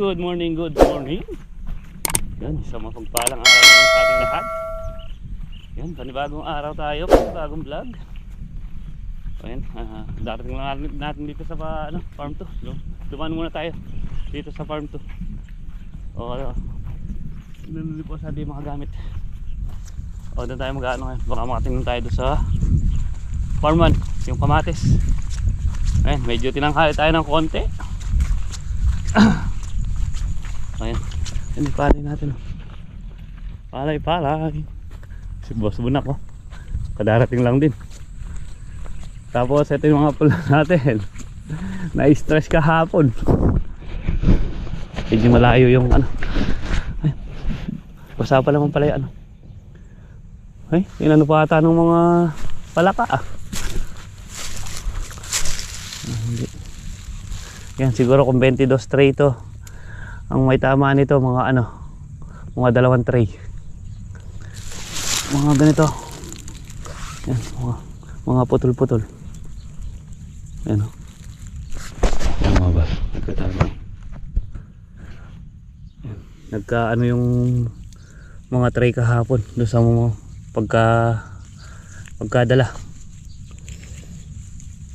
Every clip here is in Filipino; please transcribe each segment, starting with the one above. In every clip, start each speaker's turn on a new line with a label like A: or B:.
A: Good morning, good morning. Yan, isang mapagpalang araw sa ating lahat. Yan, panibagong araw tayo, panibagong vlog. Ayan, ah, darating lang natin- natin dito sa ano, farm to. Lum- Dumaan muna tayo dito sa farm to. O, ano, naluli po sa di mga gamit. O, doon tayo mag-ano ngayon. Baka makatingin tayo doon sa farm 1, yung kamatis. Ayan, medyo tinanghali tayo ng konti. Ayan. Yan palay natin. oh. Palay, palay. Si Boss Bunak oh. Kadarating lang din. Tapos ito yung mga pula natin. Na-stress kahapon. Medyo malayo yung ano. Ay. Basa pa naman pala yung ano. Ay, inano pa ata ng mga palaka ah. Ah. Yan, siguro kung 22 tray to. Ang may tama nito, mga ano, mga dalawang tray. Mga ganito. Yan, mga, mga putol-putol. Yan o. Yan mga ba? Nagkatama. Yan. Nagka ano yung mga tray kahapon doon sa mga pagka pagkadala.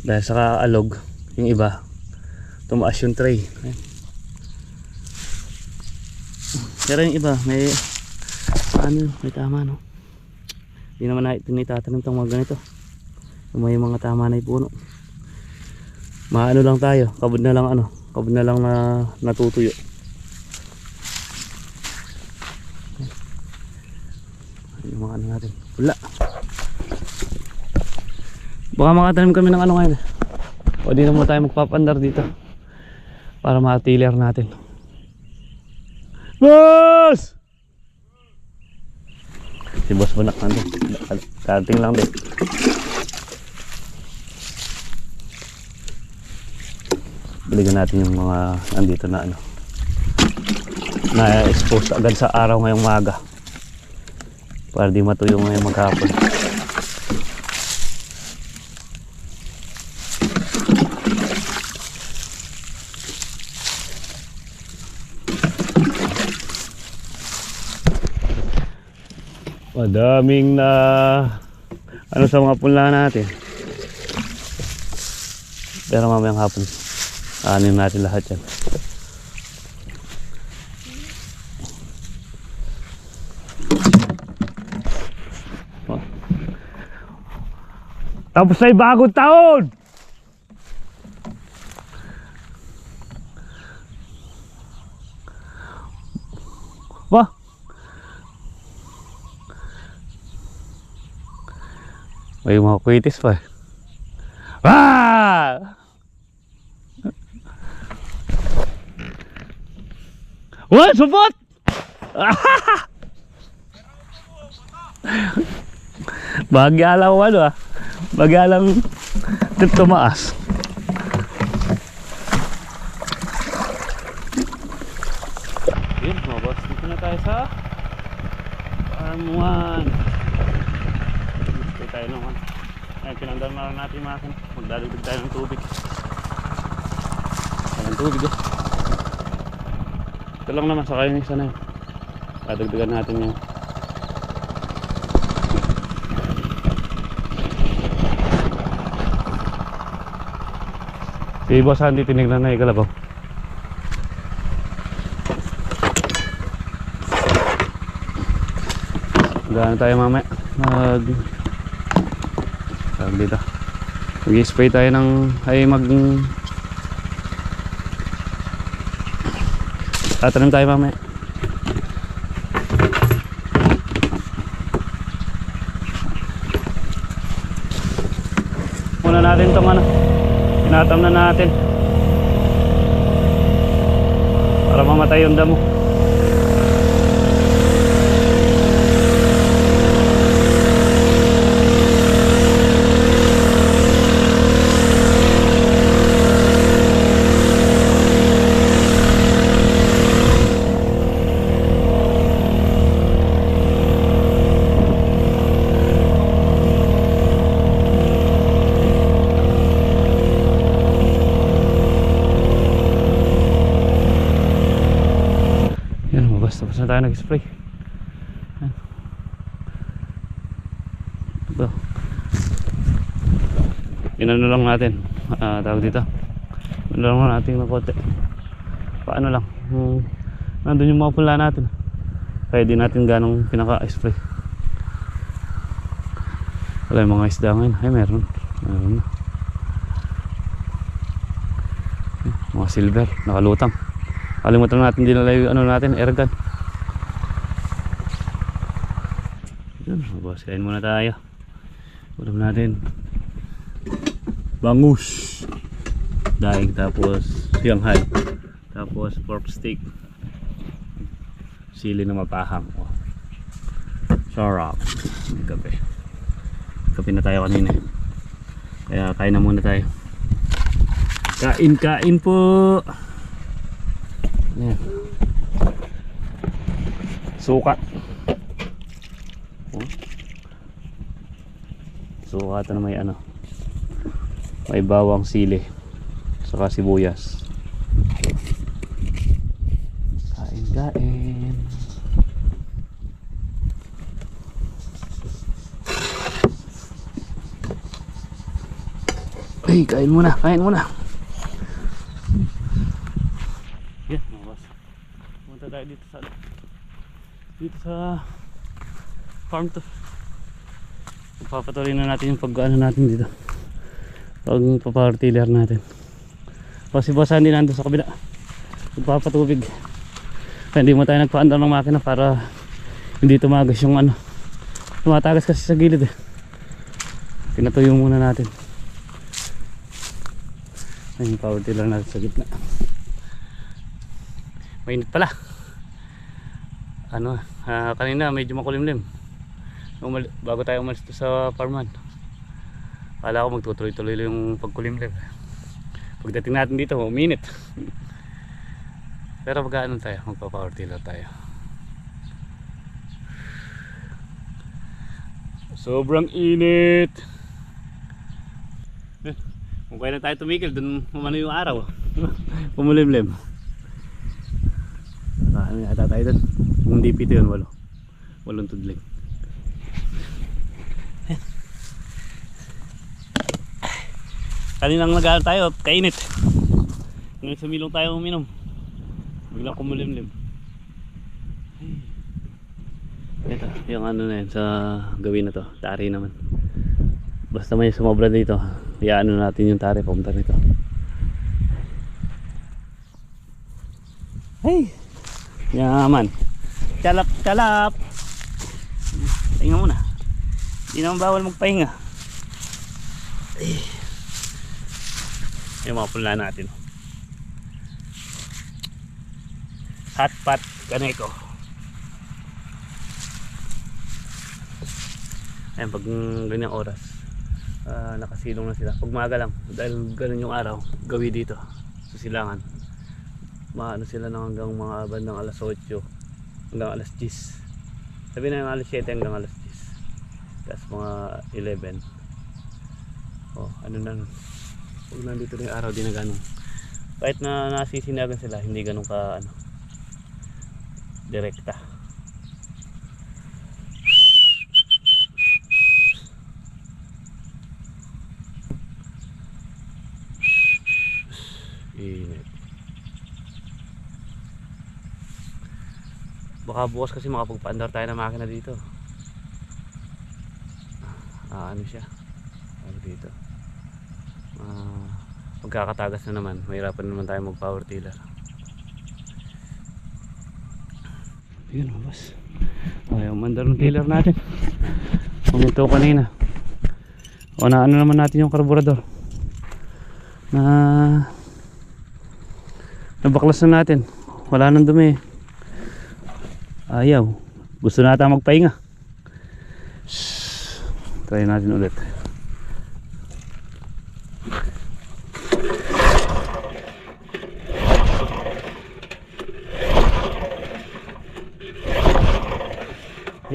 A: Dahil sa alog, yung iba, tumaas yung tray. Ayan. Pero yung iba, may ano, may tama no. Hindi naman na tinitatanim itong mga ganito. May mga tama na yung puno. Maano lang tayo, kabod na lang ano, kabod na lang na natutuyo. Yung mga ano natin. Wala. Baka makatanim kami ng ano ngayon. O di na muna tayo magpapandar dito. Para ma-tiller natin. Boss! Si boss mo nandun. Karating lang din. Balikan natin yung mga andito na ano. Na-expose agad sa araw ngayong maga. Para di matuyo ngayong maghapon. Madaming na ano sa mga punla natin. Pero mamayang hapon, ano natin lahat yan. Oh. Tapos ay bagong taon! May mga kwitis pa. Ah! Wah, supot! Bagya lang ano ah. Bagya lang tumaas. Yun, mga boss. Dito na tayo sa Farm 1. Tayo naman. Ayun, pinandal na natin yung makina. Magdadagdag tayo ng tubig. Walang tubig oh. Ito lang naman, saka yung isa na yun. Dadagdagan natin yun. Si Boss Andy tinignan na yung kalabaw. Gano'n tayo mamaya. Mag... Tawag dito. Mag-spray tayo ng... Ay mag... Tatanim tayo mamaya. Muna natin tong ano. Tinatam na natin. Para mamatay yung damo. Tayo nag-spray. Ito. Inano lang natin. Ah, tawag dito. Ano lang natin ng konti. Paano lang. Yung, nandun yung mga pula natin. Kaya di natin ganong pinaka-spray. Wala yung mga isda ngayon. Ay, meron. Meron na. Mga silver, nakalutang. Kalimutan natin dinala yung ano natin, airgun. Yan, mabasikain muna tayo. Ulam natin. Bangus. Daing tapos Shanghai. Tapos pork steak. Sili na mapahang. Oh. Sarap. Kape. Kape na tayo kanina. Kaya kain na muna tayo. Kain, kain po. Ayan. Sukat. Oh. Sukat na may ano. May bawang sili. Saka sibuyas. Kain, kain. Ay, kain muna, kain muna. Yan, mga. Punta tayo dito sa dito sa farm to. Papatuloy na natin yung pag-ano natin dito. Pag power tiller natin. Kasi boss hindi nandun sa kabila. Magpapatubig. Kaya hindi mo tayo nagpaandar ng makina para hindi tumagas yung ano. Tumatagas kasi sa gilid eh. Pinatuyo muna natin. Ayun yung power tiller natin sa gitna. Mainit pala. Ano, ah, kanina medyo makulimlim. Umal bago tayo umalis to sa farman. Kala ko magtutuloy-tuloy yung pagkulimlim. Pagdating natin dito, uminit. Pero pag ano tayo, magpa-power tiller tayo. Sobrang init. Kung kailan tayo tumigil, dun umano yung araw. Pumulimlim. Ano yata tayo dun? Yung DPT yun, walo. Walong tudling. Kaninang nag tayo, kainit. Ngayon sa milong tayo uminom. Biglang kumulimlim. Ito, yung ano na yun sa gawin na to. Tari naman. Basta may sumobra dito, iyaano natin yung tari pumunta nito. Hey! Yaman. Calap, calap. Pahinga muna. Hindi naman bawal magpahinga. Ay. Yung mga pula natin. Hot pot kaneko. Ayan, pag ganyang oras, ah, nakasilong na sila. Pag maaga lang, dahil ganun yung araw, gawi dito, sa silangan. Maano sila ng hanggang mga bandang alas 8, hanggang alas 10. Sabi na yung alas 7 hanggang alas 10. Tapos mga 11. Oh, ano na, pag nandito na araw, di na ganun. Kahit na nasisinagan sila, hindi ganun ka, ano, direkta. Init. Baka bukas kasi makapagpaandar tayo ng makina dito. Ah, ano siya? Ano dito? Ah, magkakatagas na naman. Mahirapan naman tayo mag power tiller. Yun, boss. Ayaw mandar ng tiller natin. Pumunto kanina. O na ano naman natin yung karburador. Na nabaklas na natin. Wala nang dumi. Ayaw. Gusto nata magpahinga. Shhh. Try natin ulit.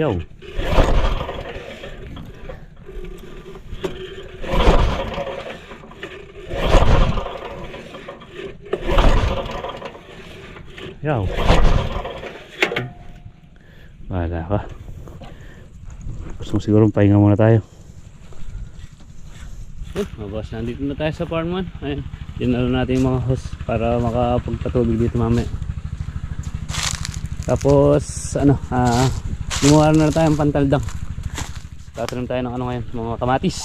A: Yo. Yo. baka gusto mo siguro pahinga muna tayo Yun, mga boss, nandito na tayo sa farm 1 ayun, dinalo natin yung mga host para makapagpatubig dito mamaya tapos ano ah gumawa na tayo ng pantaldang tatanim tayo ng ano ngayon mga kamatis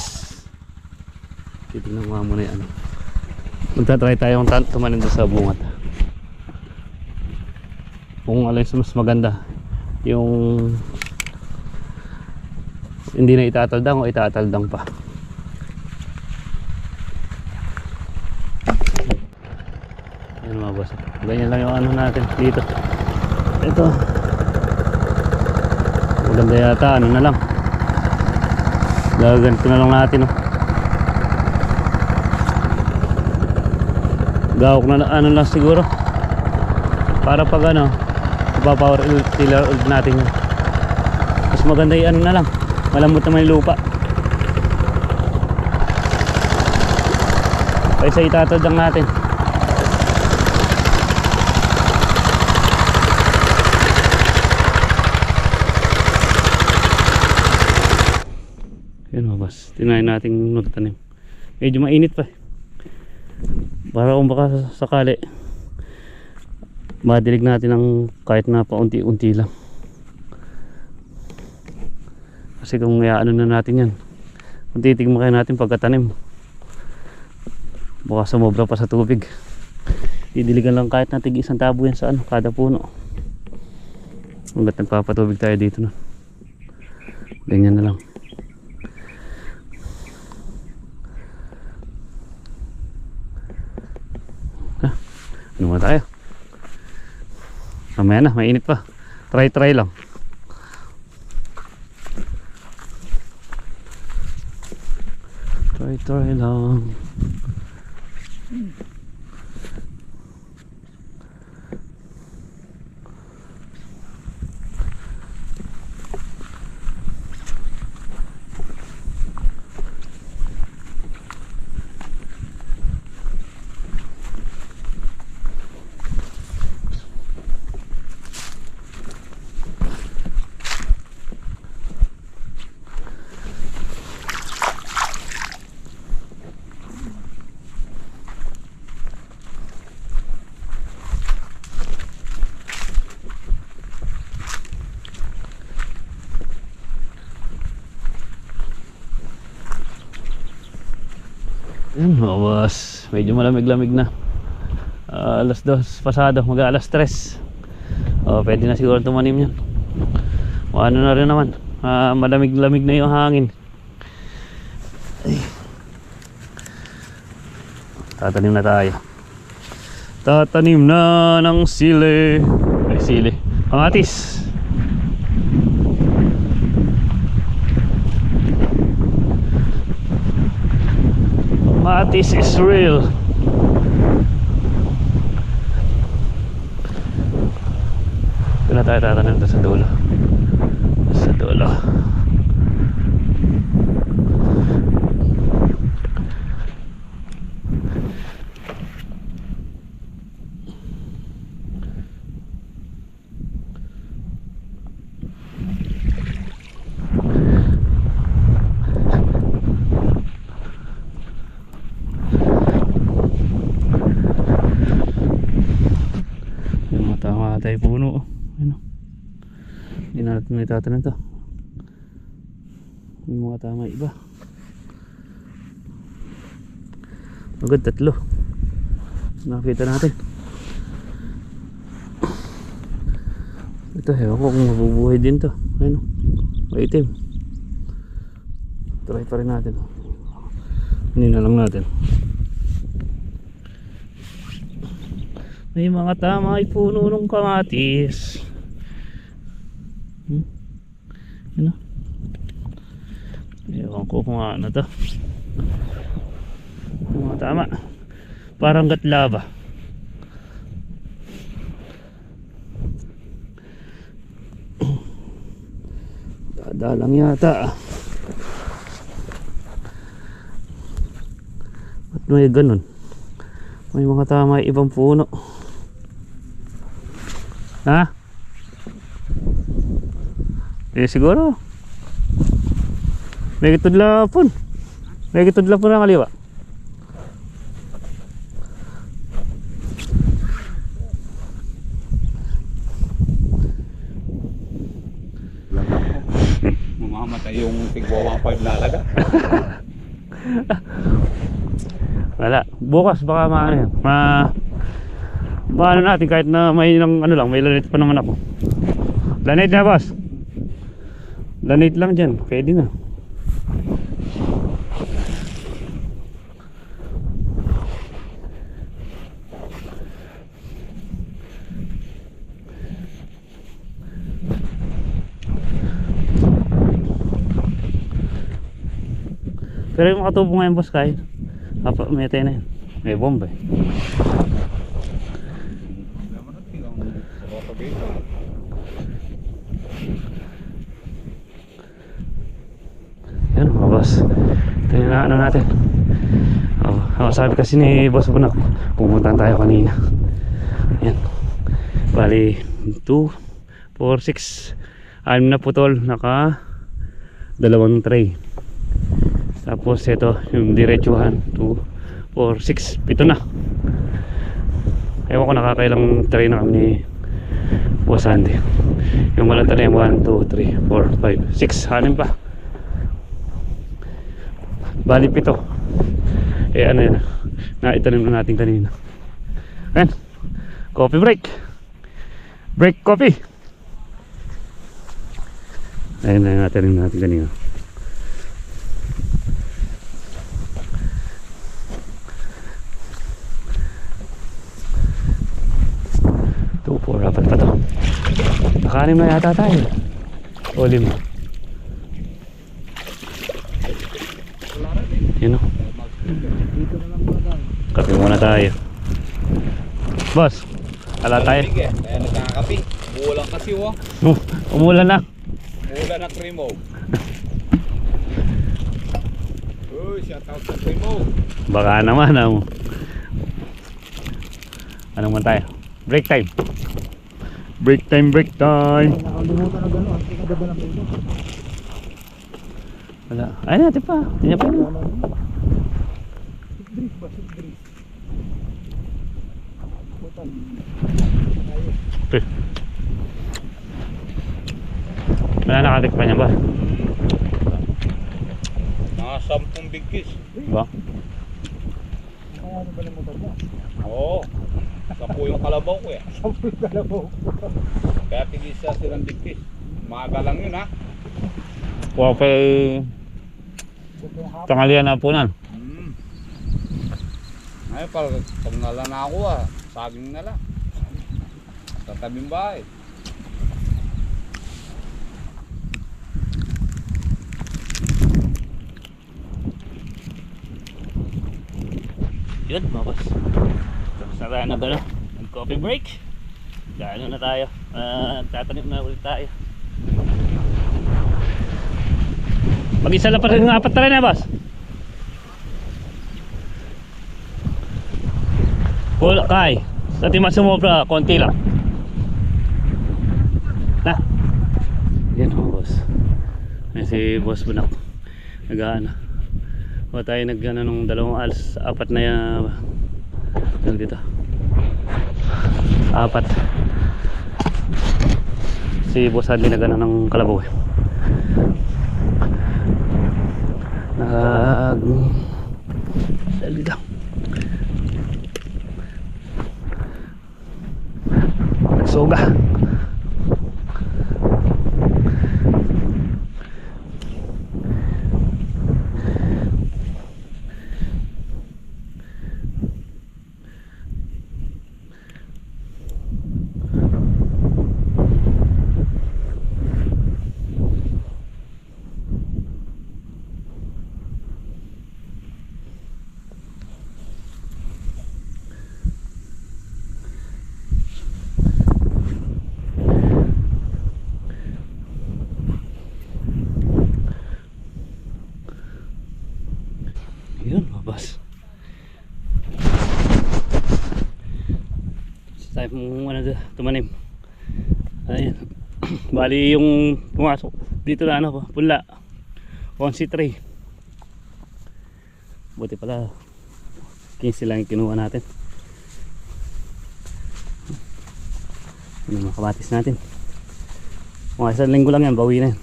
A: titignan mo muna yung ano magtatry tayo kung tumanim doon sa bungat kung alin sa mas maganda yung hindi na itataldang o itataldang pa Yan mga boss. Ganyan lang yung ano natin dito. Ito. Maganda yata. Ano na lang. Gaganto na lang natin. Oh. Gawak na ano lang siguro. Para pag ano. Ipapower tiller ulit natin yun. Mas maganda yung ano na lang. Malambot naman yung lupa. Kaysa itatod lang natin. Boss. Tinayin natin magtanim. Medyo mainit pa. Para kung baka sakali madilig natin ng kahit na paunti-unti lang. Kasi kung ano na natin yan, kung titigman kayo natin pagkatanim, baka sumobra pa sa tubig. Didiligan lang kahit na tig isang tabo yan sa ano, kada puno. Hanggat nagpapatubig tayo dito na. Ganyan na lang. Ano muna tayo? Mamaya na, mainit pa. Try try lang. Try try lang. Yan, mga boss. Medyo malamig-lamig na. Ah, alas dos pasado, mag alas tres. Oh, pwede na siguro tumanim yan. O, ano na rin naman. Ah, malamig-lamig na yung hangin. Ay. Tatanim na tayo. Tatanim na ng sili. Ay, sili. Kamatis. Matis is real. Ito na tayo tatanim doon sa dulo. Sa dulo. Yung mga tama tayo puno. oh. Ano? Hindi na natin may tatanim to. Yung mga tama iba. Agad tatlo. Nakita natin. Ito, ewan ko kung mabubuhay din to. Ayun, maitim. Try pa rin natin. Hindi na lang natin. May mga tama ay puno ng kamatis. Hmm? Ano? Ewan ko kung ano to. Mga tama. Parang gatlaba. Dadalang yata. Ba't may ganun? May mga tama ibang puno. Ha? Eh siguro. May kitudla pun. May kitudla pun ang kaliwa.
B: Mamamatay yung tigwa 1.5 na alaga.
A: Wala. Bukas baka maano yan. Ma Maano natin kahit na may ng ano lang, may lanit pa naman ako. Lanit na boss. Lanit lang dyan, pwede na. Pero yung makatubo ngayon boss kahit may tayo na yun. May bomba eh. Yan mga boss. Ito yung ano natin. Oh, oh, sabi kasi ni boss Bunak, pumunta tayo kanina. Yan. Bali, 2, 4, 6, 6 na putol. Naka dalawang tray. Tapos ito, yung diretsuhan, 2, 4, 6, pito na. Ewan ko nakakailang tray na kami ni Boss Andy. Yung na yung 1, 2, 3, 4, 5, 6, hanin pa. Bali pito. Eh ano yan, naitanim na natin kanina. Ayan, coffee break. Break coffee. Ayun na yung naitanim natin kanina. Two, four, apat pa to. Nakanim na yata tayo. O lima. Yun o. Muna tayo. Boss, ala tayo.
B: Sige, kaya nagkakapi. Bulang kasi oh.
A: Uh, umulan na.
B: Bulan na Primo. Uy, shout out sa Primo.
A: Baka naman. Ano, anong man tayo? Break time. Break time, break time.
C: Na.
A: Wala. Ay natin pa. Hindi niya pa.
C: Drift ba? Drift.
A: Pre. Wala nakatikpan niya ba?
B: Mga sampung bigkis.
A: Ba?
C: Ano ba ng motor mo?
B: Oo. Sampu yung kalabaw ko eh.
C: Sampoy kalabaw.
B: Kaya tigisa silang bigkis. Maaga lang yun ha.
A: Wow, pa tanghalian na punan.
B: Hmm. Ay, pag, pag nala na ako ah, saging na lang. Sa tabing bahay.
A: Yun, mga boss. Tapos na tayo na ba Mag-coffee break. Gano na tayo. Uh, na ulit tayo. Mag-isa lang pa rin ng apat na rin eh, boss. Wala, kay. Sa tima sumobra, konti lang. Na. Yan mga boss. Ayan si boss Bunak. Nag-ano. O tayo nag-ano nung dalawang alas, apat na yan. Dito? Apat. Si boss Hadley nag-ano ng kalabaw eh. Nag... Dali lang. Nagsoga. Yun, mabas. Mong ano tumanim. Ayan. Bali yung pumasok dito na ano, pula. 11 Buti pala 15 lang yung kinuha natin. Ano mga natin. Mga isang linggo lang yan, bawi na yan.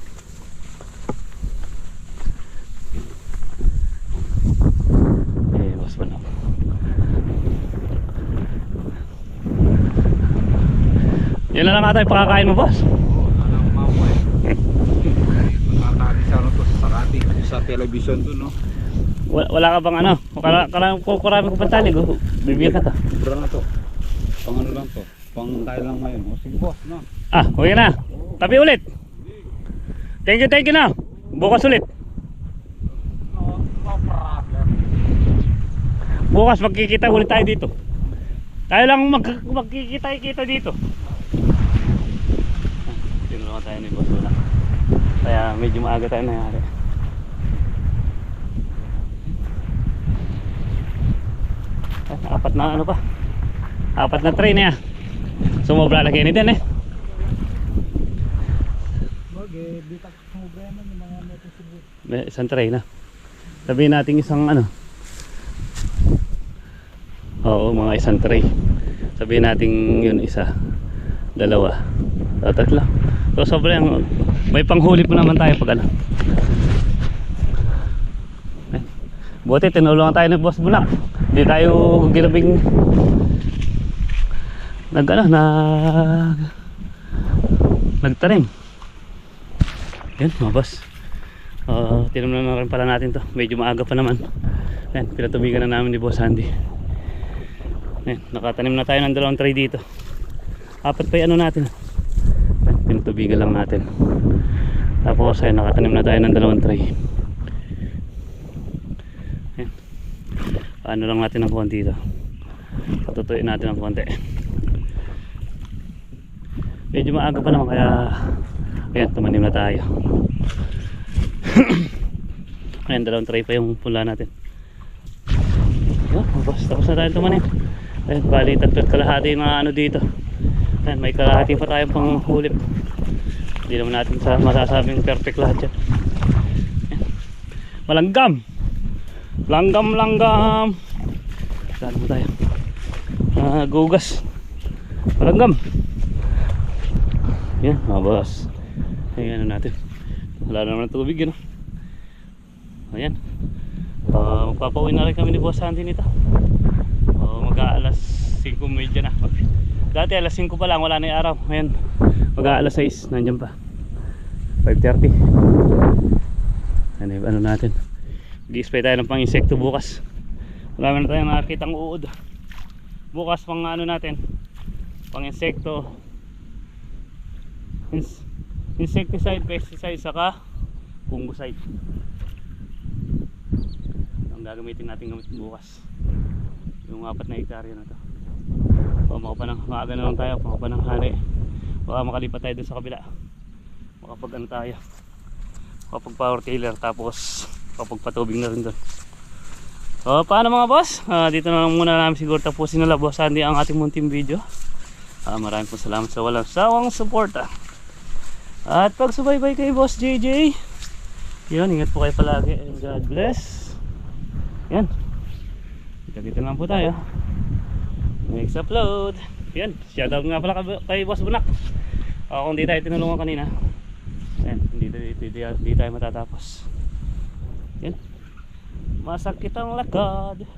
A: Eh, boss pa na. Yan na lang ata yung pakakain mo, boss.
B: Anong mamo eh. Matatali sa ano to sa Sarati. Sa television to no.
A: Wala, wala ka bang ano? Kala, kala, kukurami ko pantali. gu- Bibigyan ka to.
B: Sobra na to. Pang ano lang to. Pang tayo lang ngayon. O sige boss no.
A: Ah, okay na. Tabi ulit. Thank you, thank you na. Bukas ulit. Bukas magkikita ulit tayo dito. Tayo lang mag magkikita-kita dito. Tayo ni Boss Wala. Kaya medyo maaga tayo nangyari. Ah, Apat na ano pa? Apat na train niya. Sumobra lagi ni din eh.
C: Eh.
A: May isang tray na. Sabihin natin isang ano. Oo, mga isang tray. Sabihin natin yun isa, dalawa, o tatlo. So sobrang may panghuli po naman tayo pag ano. Buti tinulungan tayo ng Boss Bulak. Hindi tayo ginabing nag ano, nag nagtanim. Yan mga boss. Uh, tinamnan na rin pala natin to. Medyo maaga pa naman. Yan, pinatubigan na namin ni Boss Andy. Yan, nakatanim na tayo ng dalawang tray dito. Apat pa yung ano natin. Pinatubigan lang natin. Tapos ayun, nakatanim na tayo ng dalawang tray. Yan. Paano lang natin ng konti ito. Patutuin natin ng konti. Medyo maaga pa naman kaya ayan, tumanim na tayo. Ayan, dalawang tray pa yung pula natin. Boss, tapos na tayo tumanim. Ayan, bali, tatlo't kalahati yung mga ano dito. Ayan, may kalahati pa tayong pang hulip. Hindi naman natin sa masasabing perfect lahat yan. Ayan. Malanggam! Langgam, langgam! Saan mo tayo? Ah, gugas. Malanggam! Yan, mga boss. Ayan ano natin. Wala na naman ng tubig, yun. Ayan. Uh, magpapauwi na rin kami ni Boss Sandy nito. Uh, mag-aalas 5.30 na. Dati alas 5 pa lang, wala na yung araw. Ngayon, mag-aalas 6, nandiyan pa. 5.30. Ano, ano natin. Mag-i-spray tayo ng pang-insekto bukas. Wala na tayong nakakita ng uod. Bukas pang ano natin, pang-insekto, Ins insecticide, pesticide, saka fungicide. Ang gagamitin natin gamit bukas. Yung apat na hektarya na to. O makapan ng, maaga na lang tayo, makapan ng hari. Baka makalipat tayo dun sa kabila. Makapag ano tayo. Makapag power tiller tapos kapag patubig na rin dun. So paano mga boss? Ah, dito na lang muna namin siguro tapusin na lang boss Andy ang ating munting video. Ah, maraming po salamat sa walang sawang suporta. At pagsubaybay kay Boss JJ. Yun, ingat po kayo palagi and God bless. Yan. Kita-kita lang po tayo. Next upload. Yan, shoutout nga pala kay- Boss Bunak. Uh, kung di tayo tinulungan kanina. Yan, hindi, hindi, hindi tayo matatapos. Yan. Masakit ang lakad.